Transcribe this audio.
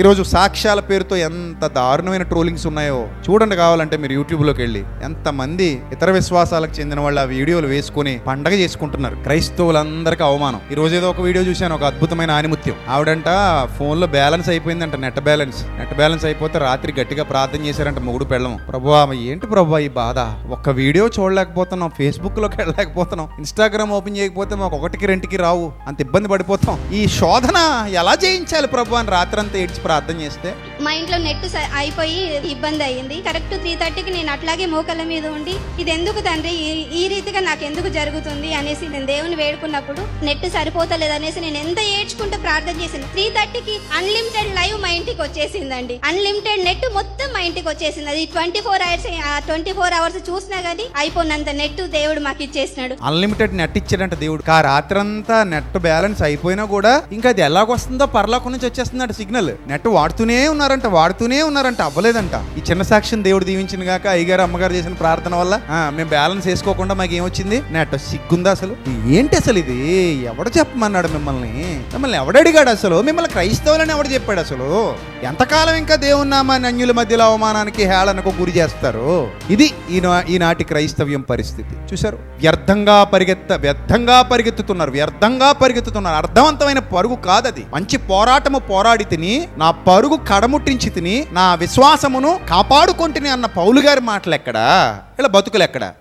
ఈరోజు సాక్ష్యాల పేరుతో ఎంత దారుణమైన ట్రోలింగ్స్ ఉన్నాయో చూడండి కావాలంటే మీరు యూట్యూబ్లోకి వెళ్ళి. ఎంతమంది ఇతర విశ్వాసాలకు చెందిన వాళ్ళు ఆ వీడియోలు వేసుకుని పండగ చేసుకుంటున్నారు. క్రైస్తవులందరికీ అవమానం. ఈ రోజు ఏదో ఒక వీడియో చూశాను ఒక అద్భుతమైన ఆనిముత్యం. ఆవిడంట ఫోన్లో బ్యాలెన్స్ అయిపోయిందంట నెట్ బ్యాలెన్స్. నెట్ బ్యాలెన్స్ అయిపోతే రాత్రి గట్టిగా ప్రార్థన చేశారంట మొగుడు పెళ్ళము ప్రభు ఏంటి ప్రభు ఈ బాధ? ఒక్క వీడియో చూడలేకపోతున్నాం ఫేస్బుక్లోకి వెళ్ళలేకపోతున్నాం ఇన్స్టాగ్రామ్ ఓపెన్ చేయకపోతే మాకు ఒకటికి రెండుకి రావు అంత ఇబ్బంది పడిపోతాం. ఈ శోధన ఎలా చేయించాలి ప్రభు అని రాత్రంతా ఏడ్చి ప్రార్థన చేస్తే? మా ఇంట్లో నెట్ అయిపోయి ఇబ్బంది అయ్యింది. కరెక్ట్ త్రీ థర్టీకి నేను అట్లాగే మోకళ్ళ మీద ఉండి ఇది ఎందుకు తండ్రి? ఈ- రీతిగా నాకు ఎందుకు జరుగుతుంది? అనేసి నేను దేవుని వేడుకున్నప్పుడు నెట్ సరిపోతలేదు అనేసి నేను ఎంత ఏడ్చుకుంటూ ప్రార్థన చేసింది త్రీ థర్టీకి అన్లిమిటెడ్ లైవ్ మా ఇంటికి వచ్చేసిందండి. అన్లిమిటెడ్ నెట్ మొత్తం మా ఇంటికి వచ్చేసింది. అది twenty four hours twenty four hours చూసినా కానీ అయిపోయినంత నెట్ దేవుడు మాకు ఇచ్చేసినాడు. అన్లిమిటెడ్ నెట్ ఇచ్చాడంట దేవుడు. ఆ రాత్రంతా నెట్ బ్యాలెన్స్ అయిపోయినా కూడా ఇంకా అది ఎలాగొస్తుందో పరలోకం నుంచి వచ్చేస్తుందంట సిగ్నల్. నెట్ నెట్ వాడుతూనే ఉన్నారంట వాడుతూనే ఉన్నారంట అవ్వలేదంట. ఈ చిన్న సాక్ష్యం దేవుడు దీవించిన గాక అయ్యగారు అమ్మగారు చేసిన ప్రార్థన వల్ల మేము బ్యాలెన్స్ వేసుకోకుండా మాకు ఏమొచ్చింది నెట్ సిగ్గుందా అసలు? ఏంటి అసలు ఇది? ఎవడు చెప్పమన్నాడు మిమ్మల్ని? మిమ్మల్ని ఎవడడిగాడు అసలు? మిమ్మల్ని క్రైస్తవులని ఎవడు చెప్పాడు అసలు? ఎంతకాలం ఇంకా దేవుని నామాన్ని అన్యుల మధ్యలో అవమానానికి హేళనకు గురి చేస్తారు? ఇది ఈనా ఈనాటి క్రైస్తవ్యం పరిస్థితి. చూశారు? వ్యర్థంగా పరిగెత్త వ్యర్థంగా పరిగెత్తుతున్నారు వ్యర్థంగా పరిగెత్తుతున్నారు. అర్థవంతమైన పరుగు కాదది. మంచి పోరాటము పోరాడి తిని నా పరుగు కడముట్టించి తిని నా విశ్వాసమును కాపాడుకొంటిని అన్న పౌలు గారి మాటలు ఎక్కడా ఇలా బతుకులు ఎక్కడా